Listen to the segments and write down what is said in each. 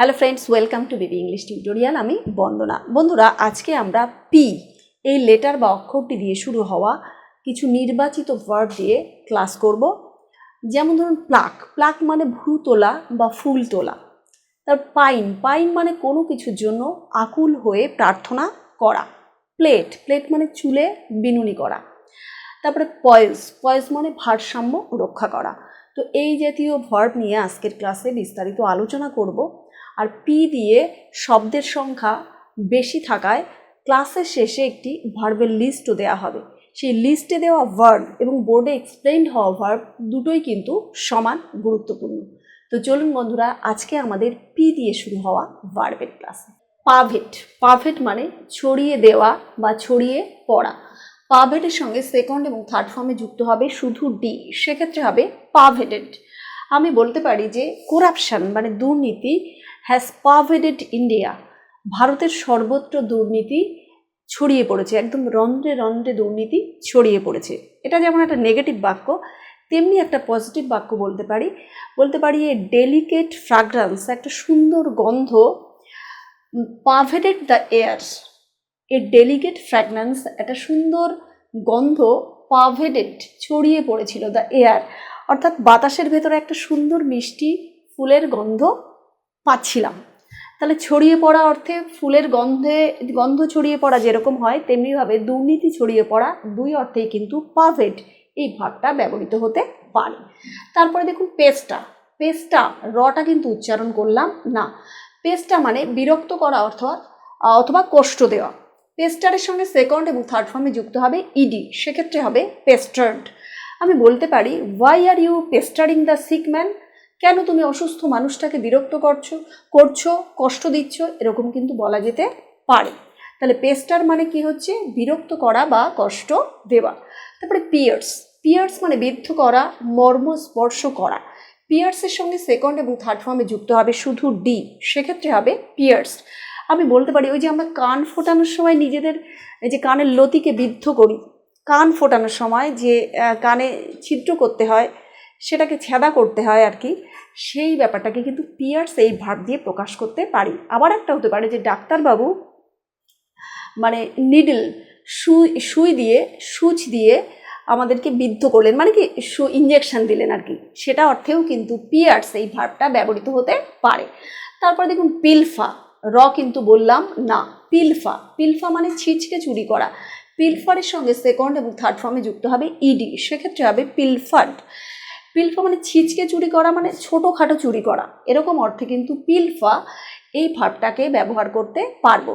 Hello friends welcome to baby English tutorial আমি বন্দনা। বন্ধুরা, আজকে আমরা পি এই লেটার বা অক্ষরটি দিয়ে শুরু হওয়া কিছু নির্বাচিত ভার্ব দিয়ে ক্লাস করব। যেমন ধরুন প্লাক প্লাক মানে ভ্রু তোলা বা ফুল তোলা। তার পাইন পাইন মানে কোনো কিছুর জন্য আকুল হয়ে প্রার্থনা করা। প্লেট প্লেট মানে চুলে বিনুনি করা। তারপরে পয়েস পয়েস মানে ভারসাম্য রক্ষা করা। তো এই জাতীয় ভার্ব নিয়ে আজকের ক্লাসে বিস্তারিত আলোচনা করব। আর পি দিয়ে শব্দের সংখ্যা বেশি থাকায় ক্লাসের শেষে একটি ভার্বের লিস্টও দেওয়া হবে। সেই লিস্টে দেওয়া ভার্ব এবং বোর্ডে এক্সপ্লেইনড হওয়া ভার্ব দুটোই কিন্তু সমান গুরুত্বপূর্ণ। তো চলুন বন্ধুরা, আজকে আমাদের পি দিয়ে শুরু হওয়া ভার্বের ক্লাসে পাভেট পাভেট মানে ছড়িয়ে দেওয়া বা ছড়িয়ে পড়া। পাভেটের সঙ্গে সেকেন্ড এবং থার্ড ফর্মে যুক্ত হবে শুধু ডি সেক্ষেত্রে হবে পাভেটেড। আমি বলতে পারি যে করাপশন মানে দুর্নীতি হ্যাজ পাভেডেড ইন্ডিয়া ভারতের সর্বত্র দুর্নীতি ছড়িয়ে পড়েছে, একদম রন্ধ্রে রন্ধ্রে দুর্নীতি ছড়িয়ে পড়েছে। এটা যেমন একটা নেগেটিভ বাক্য, তেমনি একটা পজিটিভ বাক্য বলতে পারি। বলতে পারি এ ডেলিকেট ফ্রাগ্রান্স একটা সুন্দর গন্ধ pervaded the air a delicate fragrance একটা সুন্দর গন্ধ পাভেডেড ছড়িয়ে পড়েছিল দ্য এয়ার অর্থাৎ বাতাসের ভেতরে একটা সুন্দর মিষ্টি ফুলের গন্ধ পাচ্ছিলাম। তাহলে ছড়িয়ে পড়া অর্থে ফুলের গন্ধে, গন্ধ ছড়িয়ে পড়া যেরকম হয় তেমনিভাবে দুর্নীতি ছড়িয়ে পড়া দুই অর্থেই কিন্তু পাভেড এই ভাবটা ব্যবহৃত হতে পারে। তারপরে দেখুন পেস্টা পেস্টা রটা কিন্তু উচ্চারণ করলাম না। পেস্টা মানে বিরক্ত করা অর্থাৎ অথবা কষ্ট দেওয়া। পেস্টারের সঙ্গে সেকেন্ড এবং থার্ড ফর্মে যুক্ত হবে ইডি সেক্ষেত্রে হবে পেস্টার্ড আমি বলতে পারি why are you pestering the sick man কেন তুমি অসুস্থ মানুষটাকে বিরক্ত করছ করছ, কষ্ট দিচ্ছ, এরকম কিন্তু বলা যেতে পারে। তাহলে পেস্টার মানে কি হচ্ছে? বিরক্ত করা বা কষ্ট দেওয়া। তারপরে পিয়ার্স পিয়ার্স মানে বিদ্ধ করা, মর্ম স্পর্শ করা। পিয়ার্সের সঙ্গে সেকেন্ড এবং থার্ড ফর্মে যুক্ত হবে শুধু ডি সেক্ষেত্রে হবে পিয়ার্স আমি বলতে পারি, ওই যে আমরা কান ফোটানোর সময় নিজেদের যে কানের লতিকে বিদ্ধ করি। কান ফোটানোর সময় যে কানে ছিদ্র করতে হয় সেটাকে ছেদা করতে হয় আর কি, সেই ব্যাপারটাকে কিন্তু পিয়ার্স এই ভাব দিয়ে প্রকাশ করতে পারি। আবার একটা হতে পারে যে ডাক্তারবাবু মানে নিডল, সুই সুই দিয়ে, সুচ দিয়ে আমাদেরকে বিদ্ধ করলেন মানে কি সু ইঞ্জেকশন দিলেন আর কি। সেটা অর্থেও কিন্তু পিয়ার্স এই ভাবটা ব্যবহৃত হতে পারে। তারপর দেখুন পিলফা, র কিন্তু বললাম না, পিলফা পিলফা মানে ছিচকে চুরি করা। পিলফারের সঙ্গে সেকেন্ড এবং থার্ড ফর্মে যুক্ত হবে ইডি সেক্ষেত্রে হবে পিলফার্ড। পিলফা মানে ছিচকে চুরি করা মানে ছোটোখাটো চুরি করা। এরকম অর্থে কিন্তু পিলফা এই ভাবটাকে ব্যবহার করতে পারব।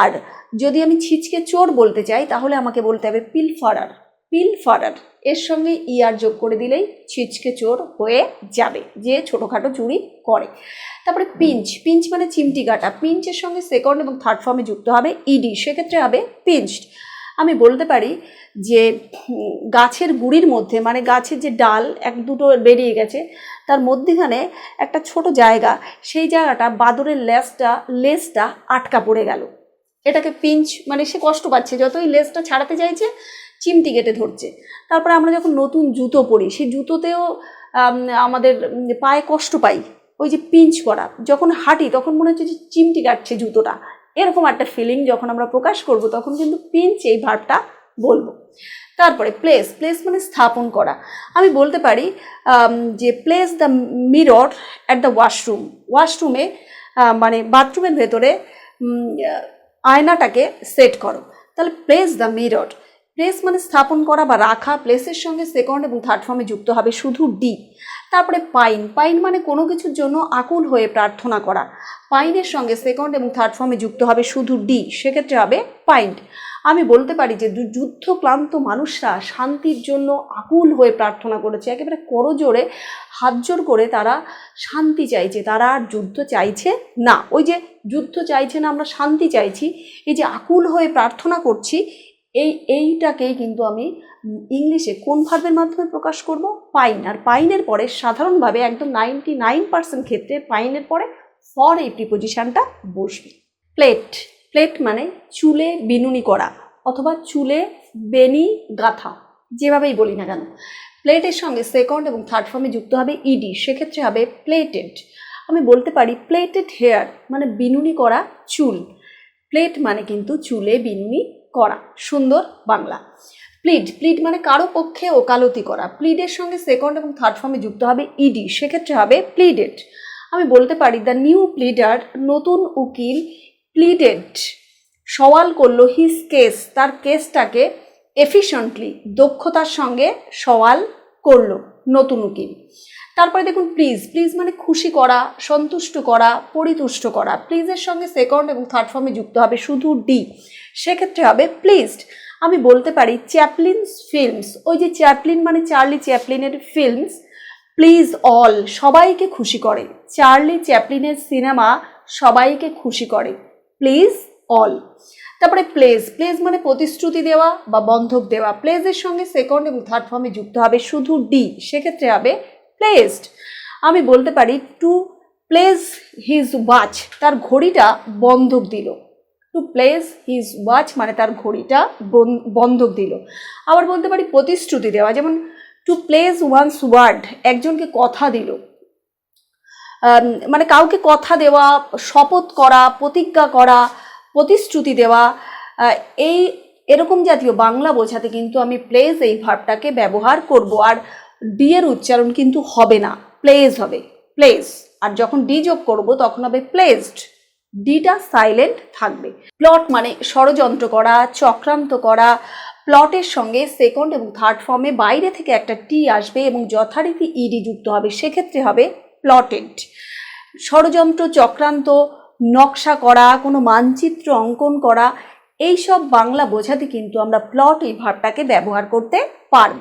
আর যদি আমি ছিচকে চোর বলতে চাই, তাহলে আমাকে বলতে হবে পিলফারার। পিলফারার, এর সঙ্গে ইয়ার যোগ করে দিলেই ছিচকে চোর হয়ে যাবে, যে ছোটোখাটো চুরি করে। তারপরে পিঞ্চ পিঞ্চ মানে চিমটি কাটা। পিঞ্চের সঙ্গে সেকেন্ড এবং থার্ড ফর্মে যুক্ত হবে ইডি, সেক্ষেত্রে হবে পিঞ্চড আমি বলতে পারি যে, গাছের গুড়ির মধ্যে মানে গাছের যে ডাল এক দুটো বেরিয়ে গেছে, তার মধ্যেখানে একটা ছোট জায়গা, সেই জায়গাটা বাদরের লেসটা লেসটা আটকা পড়ে গেল। এটাকে পিঞ্চ মানে সে কষ্ট পাচ্ছে, যতই লেসটা ছাড়াতে চাইছে, চিমটি কেটে ধরছে। তারপরে আমরা যখন নতুন জুতো পরি, সেই জুতোতেও আমাদের পায়ে কষ্ট পাই। ওই যে পিঞ্চ করা, যখন হাঁটি, তখন মনে হচ্ছে যে চিমটি কাটছে জুতোটা। এরকম একটা ফিলিং যখন আমরা প্রকাশ করব, তখন কিন্তু পিঞ্চ এই ভাবটা বলব। তারপরে প্লেস প্লেস মানে স্থাপন করা। আমি বলতে পারি যে place the mirror at the washroom ওয়াশরুমে মানে বাথরুমের ভেতরে আয়নাটাকে সেট করো। তাহলে প্লেস দ্য মিরর প্লেস মানে স্থাপন করা বা রাখা প্লেসের সঙ্গে সেকেন্ড এবং থার্ড ফর্মে যুক্ত হবে শুধু ডি তারপরে পাইন। পাইন মানে কোনো কিছুর জন্য আকুল হয়ে প্রার্থনা করা। পাইনের সঙ্গে সেকেন্ড এবং থার্ড ফর্মে যুক্ত হবে শুধু ডি সেক্ষেত্রে হবে পাইন্ড আমি বলতে পারি যে যুদ্ধ ক্লান্ত মানুষরা শান্তির জন্য আকুল হয়ে প্রার্থনা করেছে। একেবারে করজোরে হাত জোর করে তারা শান্তি চাইছে, তারা আর যুদ্ধ চাইছে না। ওই যে যুদ্ধ চাইছে না, আমরা শান্তি চাইছি, এই যে আকুল হয়ে প্রার্থনা করছি এই, এইটাকেই কিন্তু আমি ইংলিশে কোন ভার্বের মাধ্যমে প্রকাশ করব? পাইন। আর পাইনের পরে সাধারণভাবে একদম নাইনটি নাইন পার্সেন্ট ক্ষেত্রে পাইনের পরে ফর এই প্রিপোজিশনটা বসবে। প্লেট প্লেট মানে চুলে বিনুনি করা অথবা চুলে বেনি গাথা, যেভাবেই বলি না কেন। প্লেটের সঙ্গে সেকেন্ড এবং থার্ড ফর্মে যুক্ত হবে ইডি সেক্ষেত্রে হবে প্লেটেড আমি বলতে পারি প্লেটেড হেয়ার মানে বিনুনি করা চুল। প্লেট মানে কিন্তু চুলে বিনুনি করা, সুন্দর বাংলা। প্লিড প্লিড মানে কারও পক্ষে ওকালতি করা। প্লিডের সঙ্গে সেকেন্ড এবং থার্ড ফর্মে যুক্ত হবে ইডি সেক্ষেত্রে হবে প্লিডেড আমি বলতে পারি দ্য নিউ প্লিডার নতুন উকিল প্লিডেড সওয়াল করল হিজ কেস তার কেসটাকে এফিশিয়েন্টলি দক্ষতার সঙ্গে সওয়াল করল নতুন উকিল। তারপরে দেখুন প্লিজ প্লিজ মানে খুশি করা, সন্তুষ্ট করা, পরিতুষ্ট করা। প্লিজের সঙ্গে সেকেন্ড এবং থার্ড ফর্মে যুক্ত হবে শুধু ডি সেক্ষেত্রে হবে প্লিজড আমি বলতে পারি চ্যাপলিনস ফিল্মস। ওই যে চ্যাপলিন মানে চার্লি চ্যাপলিনের ফিল্মস প্লিজ অল সবাইকে খুশি করে। চার্লি চ্যাপলিনের সিনেমা সবাইকে খুশি করে। প্লিজ অল তারপরে প্লেস প্লেস মানে প্রতিশ্রুতি দেওয়া বা বন্ধক দেওয়া। প্লেসের সঙ্গে সেকেন্ড এবং থার্ড ফর্মে যুক্ত হবে শুধু ডি সেক্ষেত্রে হবে প্লেসড আমি বলতে পারি টু প্লেস হিজ ওয়াচ তার ঘড়িটা বন্ধক দিল। টু প্লেস হিজ ওয়াচ মানে তার ঘড়িটা বন- বন্ধক দিল। আবার বলতে পারি প্রতিশ্রুতি দেওয়া, যেমন টু প্লেস ওয়ান্স ওয়ার্ড একজনকে কথা দিল। মানে কাউকে কথা দেওয়া, শপথ করা, প্রতিজ্ঞা করা, প্রতিশ্রুতি দেওয়া এই এরকম জাতীয় বাংলা বোঝাতে কিন্তু আমি প্লেস এই ভাবটাকে ব্যবহার করব। আর ডি এর উচ্চারণ কিন্তু হবে না প্লেস হবে প্লেস আর যখন ডি যোগ করব, তখন হবে প্লেসড ডিটা সাইলেন্ট থাকবে। প্লট মানে ষড়যন্ত্র করা, চক্রান্ত করা প্লটের সঙ্গে সেকেন্ড এবং থার্ড ফর্মে বাইরে থেকে একটা টি আসবে এবং যথারীতি ইডি যুক্ত হবে, সেক্ষেত্রে হবে প্লটেড ষড়যন্ত্র, চক্রান্ত, নকশা করা, কোনো মানচিত্র অঙ্কন করা এই সব বাংলা বোঝাতে কিন্তু আমরা প্লট এই ভাবটাকে ব্যবহার করতে পারব।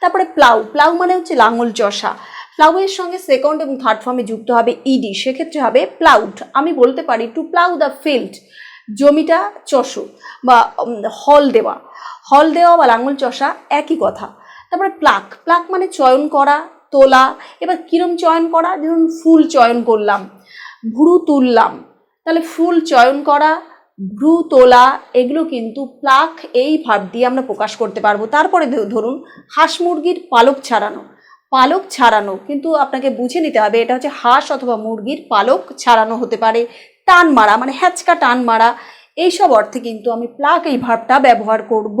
তারপরে প্লাউ প্লাউ মানে হচ্ছে লাঙল চষা। প্লাউয়ের সঙ্গে সেকেন্ড এবং থার্ড ফর্মে যুক্ত হবে ইডি সেক্ষেত্রে হবে প্লাউড আমি বলতে পারি টু প্লাউ দ্য ফিল্ড জমিটা চষো বা হল দেওয়া। হল দেওয়া বা লাঙল চষা একই কথা। তারপরে প্লাক প্লাক মানে চয়ন করা, তোলা। এবার কিরম চয়ন করা? ধরুন ফুল চয়ন করলাম, ভ্রু তুললাম। তাহলে ফুল চয়ন করা ভ্রু, তোলা, এগুলো কিন্তু প্লাক এই ভাব দিয়ে আমরা প্রকাশ করতে পারব। তারপরে ধরুন হাঁস মুরগির পালক ছাড়ানো। পালক ছাড়ানো কিন্তু আপনাকে বুঝে নিতে হবে, এটা হচ্ছে হাঁস অথবা মুরগির পালক ছাড়ানো হতে পারে। টান মারা মানে হ্যাচকা টান মারা, এইসব অর্থে কিন্তু আমি প্লাক এই ভাবটা ব্যবহার করব।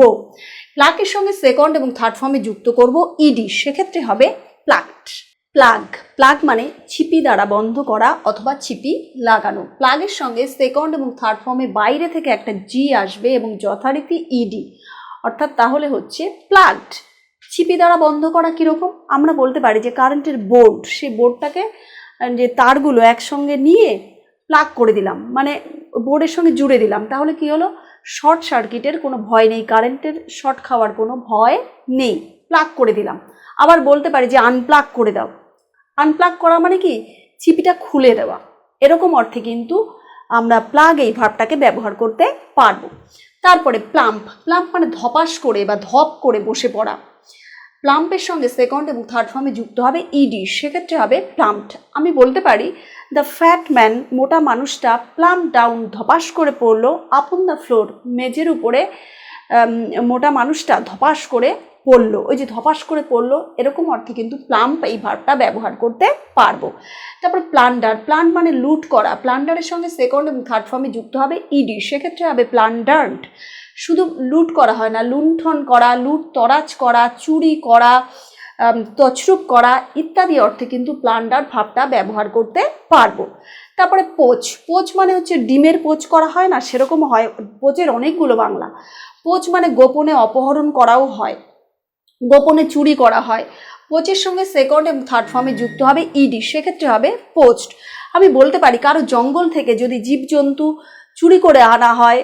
প্লাকের সঙ্গে সেকেন্ড এবং থার্ড ফর্মে যুক্ত করব, ইডি, সেক্ষেত্রে হবে প্লাকড প্লাগ। প্লাগ মানে ছিপি দ্বারা বন্ধ করা অথবা ছিপি লাগানো। প্লাগের সঙ্গে সেকেন্ড এবং থার্ড ফর্মে বাইরে থেকে একটা জি আসবে এবং যথারীতি ইডি অর্থাৎ তাহলে হচ্ছে প্লাগড ছিপি দ্বারা বন্ধ করা কীরকম? আমরা বলতে পারি যে কারেন্টের বোর্ড সেই বোর্ডটাকে যে তারগুলো একসঙ্গে নিয়ে প্লাগ করে দিলাম। মানে বোর্ডের সঙ্গে জুড়ে দিলাম। তাহলে কি হলো? শর্ট সার্কিটের কোনো ভয় নেই। কারেন্টের শর্ট খাওয়ার কোনো ভয় নেই। প্লাগ করে দিলাম। আবার বলতে পারি যে আনপ্লাগ করে দাও। আনপ্লাগ করা মানে কি? ছিপিটা খুলে দেওয়া। এরকম অর্থে কিন্তু আমরা প্লাগ এই ভাবটাকে ব্যবহার করতে পারব। তারপরে প্লাম্প প্লাম্প মানে ধপাস করে বা ধপ করে বসে পড়া। প্লাম্পের সঙ্গে সেকেন্ড এবং থার্ড ফর্মে যুক্ত হবে ইডি সেক্ষেত্রে হবে প্লাম্পড আমি বলতে পারি দ্য ফ্যাট ম্যান মোটা মানুষটা প্লাম্প ডাউন ধপাস করে পড়ল আপন দ্য ফ্লোর মেঝের উপরে মোটা মানুষটা ধপাস করে পড়ল, ওই যে ধপাস করে পড়ল, এরকম অর্থে কিন্তু প্লাম্প এই ভার্বটা ব্যবহার করতে পারব। তারপর প্লান্ডার প্লান্ট মানে লুট করা প্লান্ডারের সঙ্গে সেকেন্ড এবং থার্ড ফর্মে যুক্ত হবে ইডি সেক্ষেত্রে হবে প্লান্ডার্ড শুধু লুট করা হয় না, লুণ্ঠন করা লুট তরাজ করা, চুরি করা তছরূপ করা ইত্যাদি অর্থে কিন্তু প্লান্ডার ভাবটা ব্যবহার করতে পারব। তারপরে পোচ পোচ মানে হচ্ছে ডিমের পোচ করা হয় না, সেরকম হয় পোচের অনেকগুলো বাংলা। পোচ মানে গোপনে অপহরণ করাও হয়। গোপনে চুরি করা হয়। পোচের সঙ্গে সেকেন্ড এবং থার্ড ফর্মে যুক্ত হবে ইডি সেক্ষেত্রে হবে পোস্ট আমি বলতে পারি কারও জঙ্গল থেকে যদি জীবজন্তু চুরি করে আনা হয়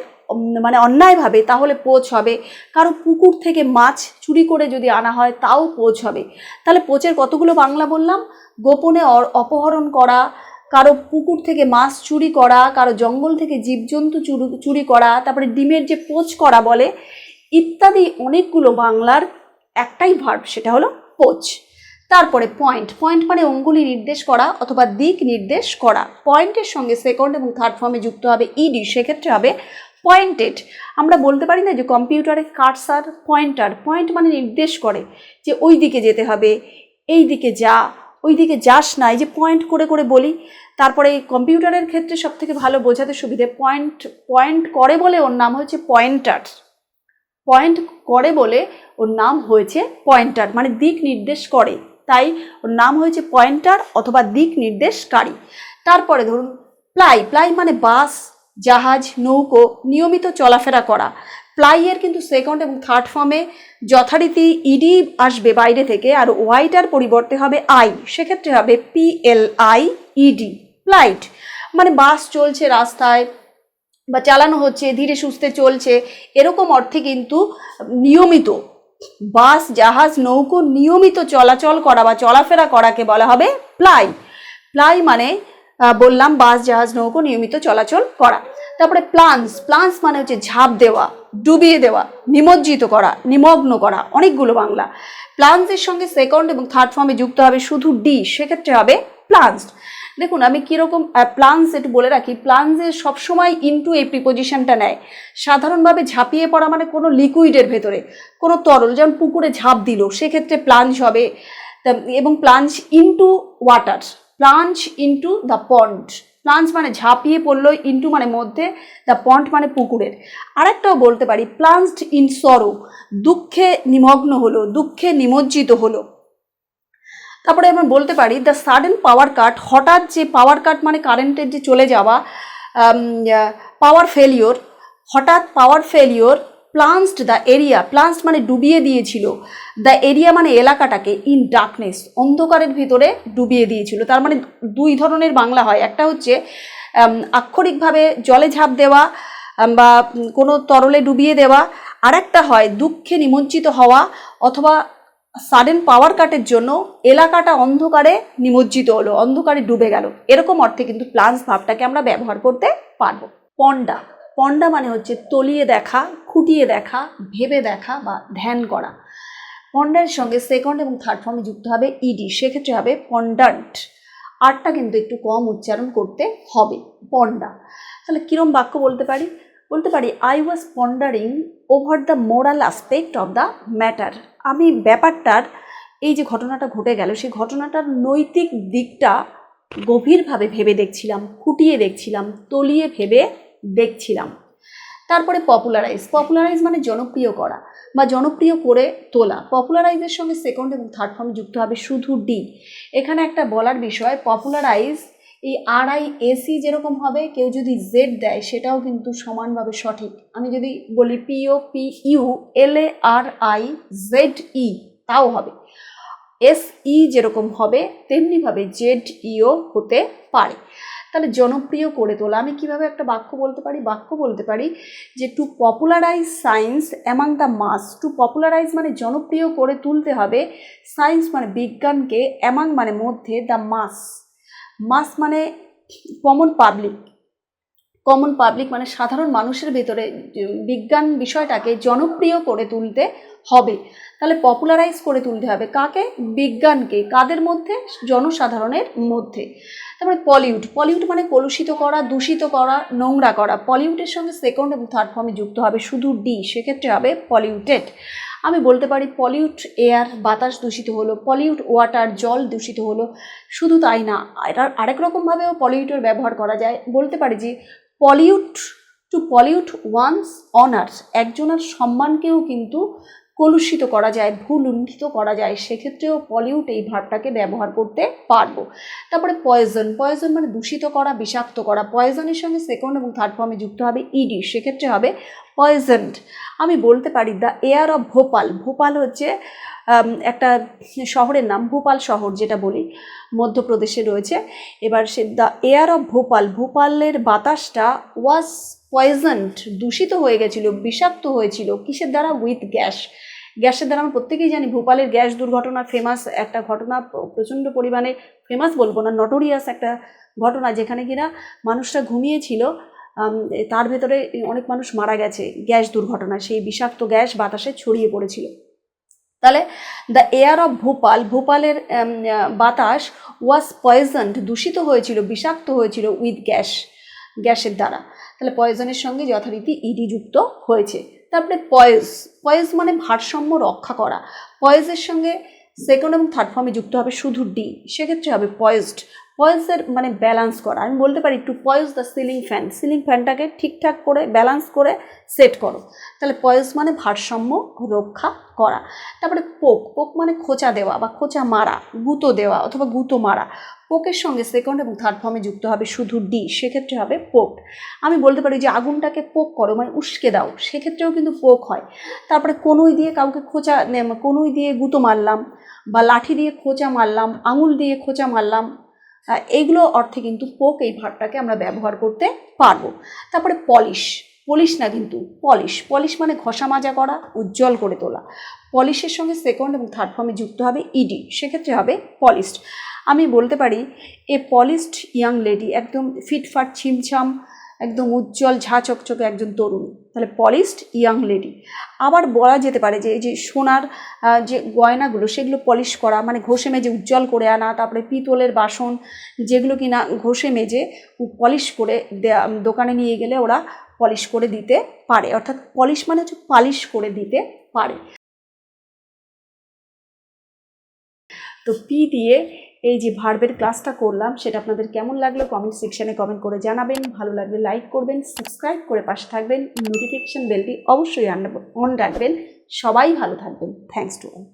মানে অন্যায়ভাবে, তাহলে পোচ হবে। কারও পুকুর থেকে মাছ চুরি করে যদি আনা হয়, তাও পোচ হবে। তাহলে পোচের কতগুলো বাংলা বললাম? গোপনে অপহরণ করা, কারও পুকুর থেকে মাছ চুরি করা, কারও জঙ্গল থেকে জীবজন্তু চুরি চুরি করা, তারপরে ডিমের যে পোচ করা বলে, ইত্যাদি অনেকগুলো বাংলার একটাই ভার্ব সেটা হলো পোচ তারপরে পয়েন্ট পয়েন্ট মানে অঙ্গুলি নির্দেশ করা অথবা দিক নির্দেশ করা। পয়েন্টের সঙ্গে সেকেন্ড এবং থার্ড ফর্মে যুক্ত হবে ইডি সেক্ষেত্রে হবে পয়েন্টেড আমরা বলতে পারি না যে কম্পিউটারে কার্সার পয়েন্টার পয়েন্ট মানে নির্দেশ করে যে ওই দিকে যেতে হবে, এই দিকে যা, ওই দিকে যাস না, এই যে পয়েন্ট করে করে বলি। তারপরে কম্পিউটারের ক্ষেত্রে সব থেকে ভালো বোঝাতে সুবিধে পয়েন্ট পয়েন্ট করে বলে ওর নাম হচ্ছে পয়েন্টার পয়েন্ট করে বলে ওর নাম হয়েছে পয়েন্টার মানে দিক নির্দেশ করে। তাই ওর নাম হয়েছে পয়েন্টার অথবা দিক নির্দেশকারী। তারপরে ধরুন প্লাই প্লাই মানে বাস, জাহাজ, নৌকো, নিয়মিত চলাফেরা করা। প্লাইয়ের কিন্তু সেকেন্ড এবং থার্ড ফর্মে যথারীতি ইডি আসবে বাইরে থেকে আর ওয়াইটার পরিবর্তে হবে আই সেক্ষেত্রে হবে P L I E D plied মানে বাস চলছে রাস্তায় বা চালানো হচ্ছে, ধীরে সুস্থে চলছে, এরকম অর্থে কিন্তু নিয়মিত বাস, জাহাজ, নৌকো নিয়মিত চলাচল করা বা চলাফেরা করাকে বলা হবে প্লাই। প্লাই মানে বললাম বাস, জাহাজ, নৌকো নিয়মিত চলাচল করা। তারপরে প্লান্স প্লান্স মানে হচ্ছে ঝাঁপ দেওয়া, ডুবিয়ে দেওয়া, নিমজ্জিত করা, নিমগ্ন করা, অনেকগুলো বাংলা। প্লান্সের সঙ্গে সেকেন্ড এবং থার্ড ফর্মে যুক্ত হবে শুধু ডি, সেক্ষেত্রে হবে প্লান্সড। দেখুন, আমি কীরকম প্লান্স একটু বলে রাখি। প্লান্সে সবসময় ইনটু এই প্রিপোজিশনটা নেয়। সাধারণভাবে ঝাঁপিয়ে পড়া মানে কোনো লিকুইডের ভেতরে, কোনো তরল, যেমন পুকুরে ঝাঁপ দিল, সেক্ষেত্রে প্লাঞ্জ হবে। এবং plunge into water plunge into the pond plunge মানে ঝাঁপিয়ে পড়ল ইনটু মানে মধ্যে দ্য পন্ড মানে পুকুরের। আরেকটাও বলতে পারি প্লাঞ্জড ইন সরো দুঃখে নিমগ্ন হলো, দুঃখে নিমজ্জিত হলো। তারপরে আমরা বলতে পারি দ্য সাডেন পাওয়ার কাট হঠাৎ যে পাওয়ার কাট মানে কারেন্টের যে চলে যাওয়া পাওয়ার ফেলিওর হঠাৎ power failure plunged the area plunged মানে ডুবিয়ে দিয়েছিল। দ্য এরিয়া মানে এলাকাটাকে ইন ডার্কনেস অন্ধকারের ভিতরে ডুবিয়ে দিয়েছিল। তার মানে দুই ধরনের বাংলা হয়। একটা হচ্ছে আক্ষরিকভাবে জলে ঝাঁপ দেওয়া বা কোনো তরলে ডুবিয়ে দেওয়া। আর একটা হয় দুঃখে নিমজ্জিত হওয়া অথবা সাডেন পাওয়ার কাটের জন্য এলাকাটা অন্ধকারে নিমজ্জিত হলো, অন্ধকারে ডুবে গেল। এরকম অর্থে কিন্তু প্লান্স ভাবটাকে আমরা ব্যবহার করতে পারব। পন্ডা পন্ডা মানে হচ্ছে তলিয়ে দেখা, খুঁটিয়ে দেখা, ভেবে দেখা বা ধ্যান করা। পন্ডার সঙ্গে সেকেন্ড এবং থার্ড ফর্মে যুক্ত হবে ইডি সেক্ষেত্রে হবে পন্ডান্ট আরটা কিন্তু একটু কম উচ্চারণ করতে হবে পন্ডা তাহলে কীরম বাক্য বলতে পারি? বলতে পারি I was pondering over the moral aspect of the matter আমি ব্যাপারটার, এই যে ঘটনাটা ঘটে গেল, সেই ঘটনাটার নৈতিক দিকটা গভীরভাবে ভেবে দেখছিলাম, খুঁটিয়ে দেখছিলাম, তলিয়ে ভেবে দেখছিলাম। তারপরে পপুলারাইজ পপুলারাইজ মানে জনপ্রিয় করা বা জনপ্রিয় করে তোলা। পপুলারাইজের সঙ্গে সেকেন্ড এবং থার্ড ফর্ম যুক্ত হবে শুধু ডি এখানে একটা বলার বিষয় পপুলারাইজ এই আর আই এসি যেরকম হবে, কেউ যদি জেড দেয়, সেটাও কিন্তু সমানভাবে সঠিক। আমি যদি বলি P O P U L A R I Z E তাও হবে। এস ই যেরকম হবে, তেমনিভাবে জেড ইও হতে পারে। তাহলে জনপ্রিয় করে তোলা, আমি কীভাবে একটা বাক্য বলতে পারি? বাক্য বলতে পারি যে to popularize science among the mass to popularize মানে জনপ্রিয় করে তুলতে হবে সায়েন্স মানে বিজ্ঞানকে অ্যামাং মানে মধ্যে দ্য মাস মাস মানে কমন পাবলিক কমন পাবলিক মানে সাধারণ মানুষের ভেতরে বিজ্ঞান বিষয়টাকে জনপ্রিয় করে তুলতে হবে। তাহলে পপুলারাইজ করে তুলতে হবে কাকে? বিজ্ঞানকে, কাদের মধ্যে? জনসাধারণের মধ্যে। তারপরে পলিউট পলিউট মানে কলুষিত করা, দূষিত করা, নোংরা করা। পলিউটের সঙ্গে সেকেন্ড এবং থার্ড ফর্মে যুক্ত হবে। শুধু ডি সেক্ষেত্রে হবে পলিউটেড আমি বলতে পারি পলিউট এয়ার বাতাস দূষিত হলো পলিউট ওয়াটার জল দূষিত হলো, শুধু তাই না এটা আরেক রকমভাবেও পলিউটের ব্যবহার করা যায়। বলতে পারি যে pollute to pollute one's honours একজনের সম্মানকেও কিন্তু কলুষিত করা যায়, ভুল লুণ্ঠিত করা যায়, সেক্ষেত্রেও পলিউট এই ভাবটাকে ব্যবহার করতে পারব। তারপরে পয়জন পয়জন মানে দূষিত করা, বিষাক্ত করা পয়জনের সঙ্গে সেকেন্ড এবং থার্ড ফর্মে যুক্ত হবে ইডি সেক্ষেত্রে হবে পয়জন্ড আমি বলতে পারি the air of Bhopal Bhopal হচ্ছে একটা শহরের নাম ভোপাল শহর যেটা বলি, মধ্যপ্রদেশে রয়েছে। এবার say the air of Bhopal ভোপালের বাতাসটা ওয়াজ পয়জন্ড দূষিত হয়ে গেছিল, বিষাক্ত হয়েছিল, কিসের দ্বারা? উইথ গ্যাস গ্যাসের দ্বারা আমরা প্রত্যেকেই জানি ভোপালের গ্যাস দুর্ঘটনা ফেমাস একটা ঘটনা, প্রচণ্ড পরিমাণে ফেমাস বলব না নটোরিয়াস একটা ঘটনা, যেখানে কিনা মানুষরা ঘুমিয়েছিল তার ভেতরে অনেক মানুষ মারা গেছে গ্যাস দুর্ঘটনা, সেই বিষাক্ত গ্যাস বাতাসে ছড়িয়ে পড়েছিল। তাহলে দ্য এয়ার অফ ভোপাল, ভোপালের বাতাস ওয়াজ পয়জন্ড দূষিত হয়েছিল, বিষাক্ত হয়েছিল উইথ গ্যাস গ্যাসের দ্বারা। তাহলে পয়জনের সঙ্গে যথারীতি ইডি যুক্ত হয়েছে। তারপরে পয়েজ পয়েজ মানে ভারসাম্য রক্ষা করা। পয়েজের সঙ্গে সেকেন্ড এবং থার্ড ফর্মে যুক্ত হবে শুধু ডি সেক্ষেত্রে হবে পয়েজড পয়েজের মানে ব্যালেন্স করা। আমি বলতে পারি to poise the ceiling fan ceiling ফ্যানটাকে ঠিকঠাক করে ব্যালেন্স করে সেট করো। তাহলে পয়েজ মানে ভারসাম্য রক্ষা করা। তারপরে পোক পোক মানে খোঁচা দেওয়া বা খোঁচা মারা, গুঁতো দেওয়া অথবা গুঁতো মারা। পোকের সঙ্গে সেকেন্ড এবং থার্ড ফর্মে যুক্ত হবে শুধু ডি সেক্ষেত্রে হবে পোক আমি বলতে পারি যে আগুনটাকে পোক করো মানে উস্কে দাও, সেক্ষেত্রেও কিন্তু পোক হয়। তারপরে কনুই দিয়ে কাউকে খোঁচা কনুই দিয়ে গুঁতো মারলাম বা লাঠি দিয়ে খোঁচা মারলাম, আঙুল দিয়ে খোঁচা মারলাম এইগুলো অর্থে কিন্তু পোক এই ভাবটাকে আমরা ব্যবহার করতে পারব। তারপরে পলিশ পলিশ না কিন্তু পলিশ। পলিশ মানে ঘষা মাজা করা, উজ্জ্বল করে তোলা। পলিশের সঙ্গে সেকেন্ড এবং থার্ড ফর্মে যুক্ত হবে ইডি সেক্ষেত্রে হবে পলিশড। আমি বলতে পারি, এ পলিশড ইয়াং লেডি একদম ফিটফাট, ছিমছাম একদম উজ্জ্বল, ঝা চকচকে একজন তরুণী। তাহলে পলিশড ইয়াং লেডি আবার বলা যেতে পারে যে, এই যে সোনার যে গয়নাগুলো, সেগুলো পলিশ করা মানে ঘষে মেজে উজ্জ্বল করে আনা, তারপরে পিতলের বাসন, যেগুলো কিনা ঘষে মেজে পলিশ করে দোকানে নিয়ে গেলে ওরা পলিশ করে দিতে পারে। অর্থাৎ পলিশ মানে হচ্ছে পালিশ করে দিতে পারে। তো পি দিয়ে এই যে ভার্বের ক্লাসটা করলাম, সেটা আপনাদের কেমন লাগল কমেন্ট সেকশানে কমেন্ট করে জানাবেন। ভালো লাগলে লাইক করবেন সাবস্ক্রাইব করে পাশে থাকবেন। নোটিফিকেশন বেলটি অবশ্যই অন রাখবেন। সবাই ভালো থাকবেন। Thanks to all